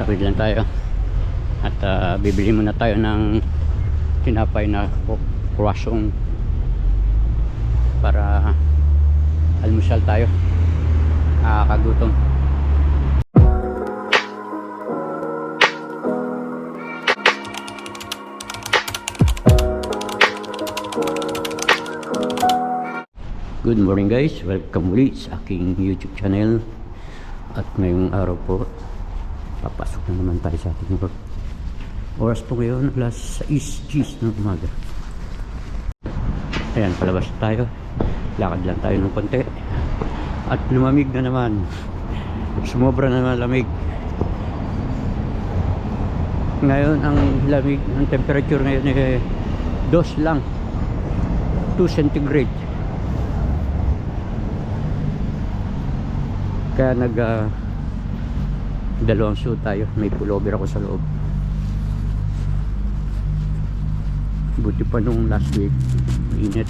Tawid lang tayo. At ah, bibili muna tayo ng tinapay na croissant para almusal tayo. Nakakagutom. Good morning guys, welcome muli sa aking YouTube channel At ngayong araw po Papasok na naman tayo sa ating work Oras po ngayon alas 6 Gs ng umaga. Ayan, palabas tayo. Lakad lang tayo ng konti. At lumamig na naman. Sumobra na naman lamig. Ngayon ang lamig Ang temperature ngayon eh 2 lang. 2 centigrade. Kaya nag ah, dalawang suit tayo. May pullover ako sa loob. Buti pa nung last week, init.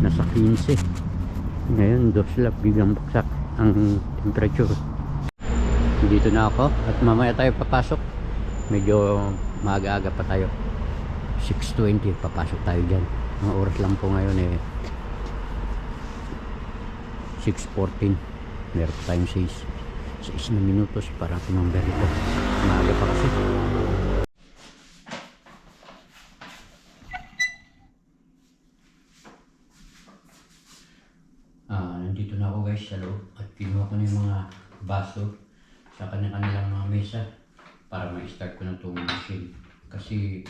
Nasa 15. Ngayon, dos lang, biglang baksak ang temperature. Dito na ako at mamaya tayo papasok. Medyo maaga-aga pa tayo. 6.20, papasok tayo dyan. Ang oras lang po ngayon eh 6.14 meron tayong 6 6 na minutos para tumamber ito. Maaga pa kasi. Ah nandito na ako guys sa loob. At kinuha ko na yung mga baso sa kanilang mga mesa para ma-start ko na itong machine. Kasi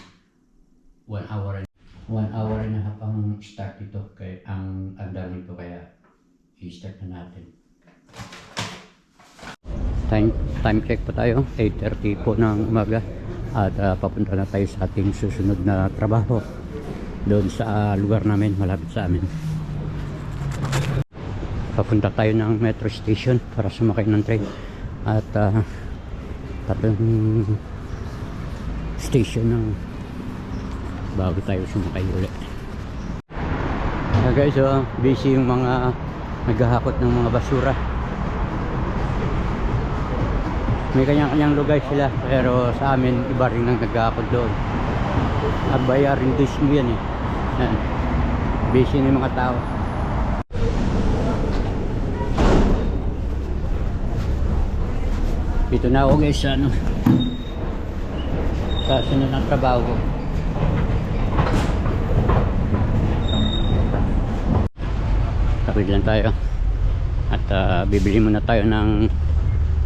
1 hour and 1 hour and a half ang start nito kaya ang andar nito kaya i-start na natin time time check pa tayo. 8.30 po ng umaga. At ah, papunta na tayo sa ating susunod na trabaho doon sa ah, lugar namin malapit sa amin. Papunta tayo ng metro station para sumakay ng train. At uh, tatlong station ng bago tayo sumakay ulit. Ah, guys so busy yung mga naghahakot ng mga basura may kanyang-kanyang lugar sila pero sa amin iba rin ang nag-aakot doon. At bayarin dus mo yan eh. Busy ng mga tao. Dito na ako guys sa ano sa sunod ng trabaho. Ko Tawid lang tayo. At ah, bibili muna tayo ng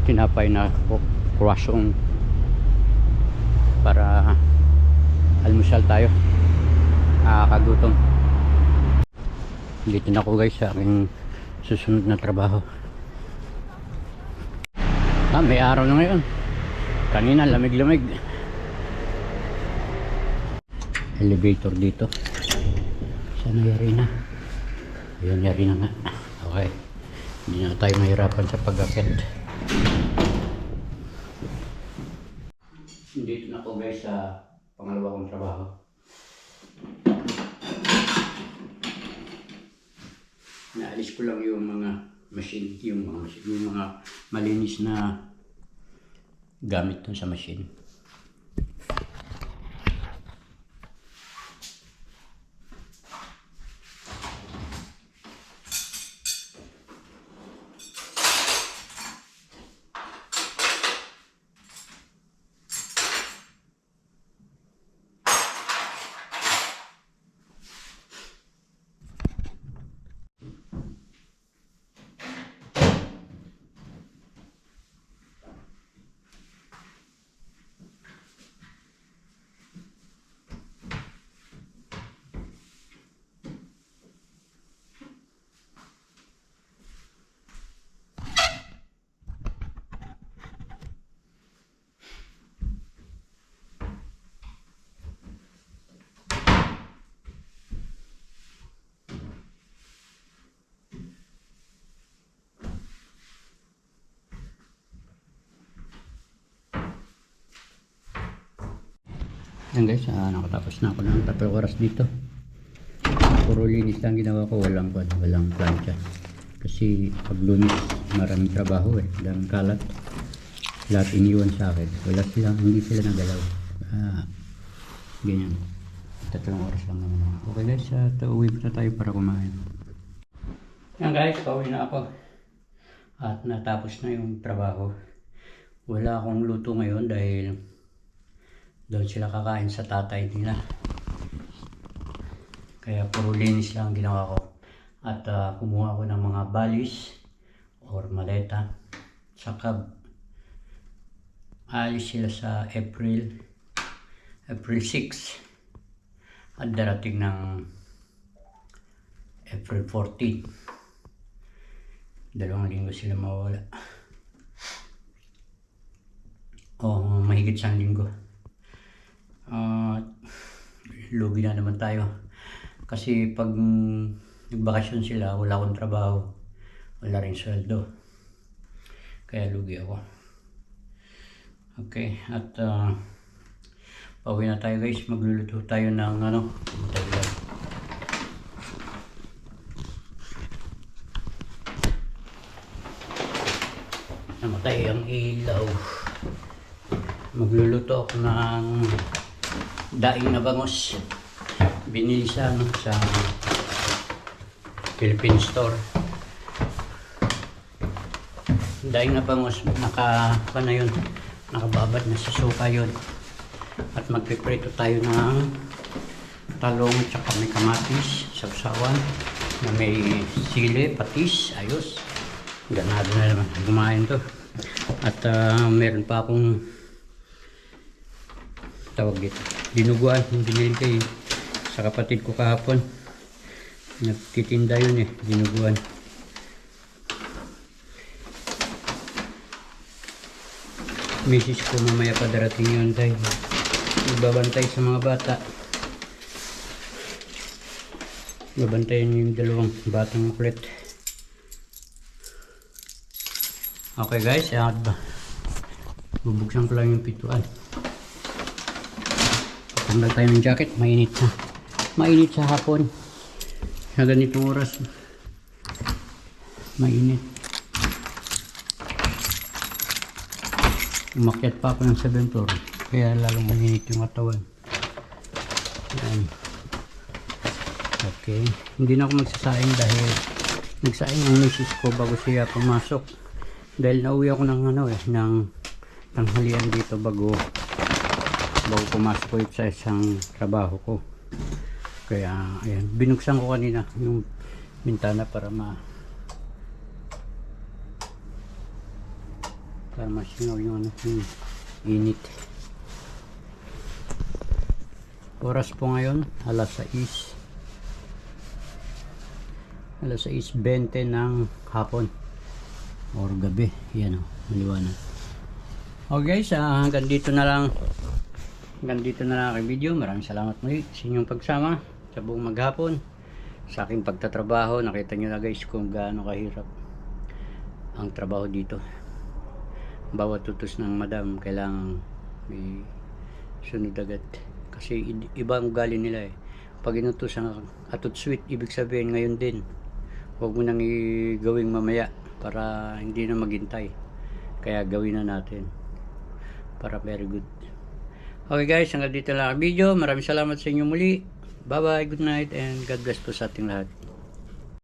tinapay na croissant para almusal tayo. Nakakagutom. Dito na ako guys sa aking susunod na trabaho. Ah may araw na ngayon. Kanina lamig lamig elevator dito. Sana yari na. Ayun yari na nga. Okay. Hindi na tayo mahirapan sa pag-akit dito na ako guys sa pangalawa kong trabaho? Naalis ko lang yung mga machine yung mga machine, yung mga malinis na gamit dun sa machine Yan guys, ah, nakatapos na ako ng tatlong oras dito. Puro linis lang ginawa ko, walang kwan, walang plancha. Kasi pag lunis, maraming trabaho eh, daming kalat. lahat iniwan sa akin. Wala silang, hindi sila nagalaw. Ah, ganyan. Tatlong oras lang naman. Okay guys, uh, uwi na tayo para kumain. Yan guys, pauwi na ako. At natapos na yung trabaho. Wala akong luto ngayon dahil doon sila kakain sa tatay nila. Kaya puro linis lang ang ginawa ko. At ah, kumuha ko ng mga balis or maleta. Saka alis sila sa April April 6 at darating ng April 14 dalawang linggo sila mawala o mahigit sa linggo at lugi na naman tayo kasi pag nagbakasyon sila wala akong trabaho wala rin sweldo kaya lugi ako Okay, at uh, pauwi na tayo guys. Magluluto tayo ng ano, lang. Namatay ang ilaw. Magluluto ako ng daing na bangos. Binili sa, ano, sa Philippine Store. Daing na bangos, naka, na yun, nakababad na sa suka yun. At magpiprito tayo ng talong tsaka may kamatis, sausawan, na may sili, patis, ayos. Ganado na naman kumain to. At ah, meron pa akong tawag dito, dinuguan, yung binili kay sa kapatid ko kahapon. Nagtitinda yun eh, dinuguan. misis ko mamaya pa darating yun dahil magbabantay sa mga bata babantayan yung dalawang batang kulit okay guys bubuksan ko lang yung pituan tanggal tayo ng jacket. Mainit na mainit sa hapon. Sa ganitong oras. Mainit. Umakyat pa ako ng 7 floor. Kaya lalong maninit yung katawan. Ayan. okay. Hindi na ako magsasaing dahil nagsaing ang misis ko bago siya pumasok. Dahil nauwi ako ng ano eh ng tanghalian dito bago bago pumasok ko sa isang trabaho ko. Kaya ayan binuksan ko kanina yung bintana para ma para masingaw yung ano yung init. Oras po ngayon alas 6 alas 6.20 ng hapon or gabi. Yan o maliwanag. Okay guys hanggang dito na lang hanggang dito na lang aking video. Maraming salamat muli sa inyong pagsama sa buong maghapon. Sa aking pagtatrabaho nakita nyo na guys kung gaano kahirap ang trabaho dito. Bawat tutos ng madam kailangan may sunod agad. Kasi iba ang ugali nila eh. Pag inutos ang atot sweet ibig sabihin ngayon din huwag mo nang i-gawing mamaya para hindi na maghintay. Kaya gawin na natin para very good okay guys hanggang dito lang ang video. Maraming salamat sa inyo muli. Bye bye good night and God bless po sa ating lahat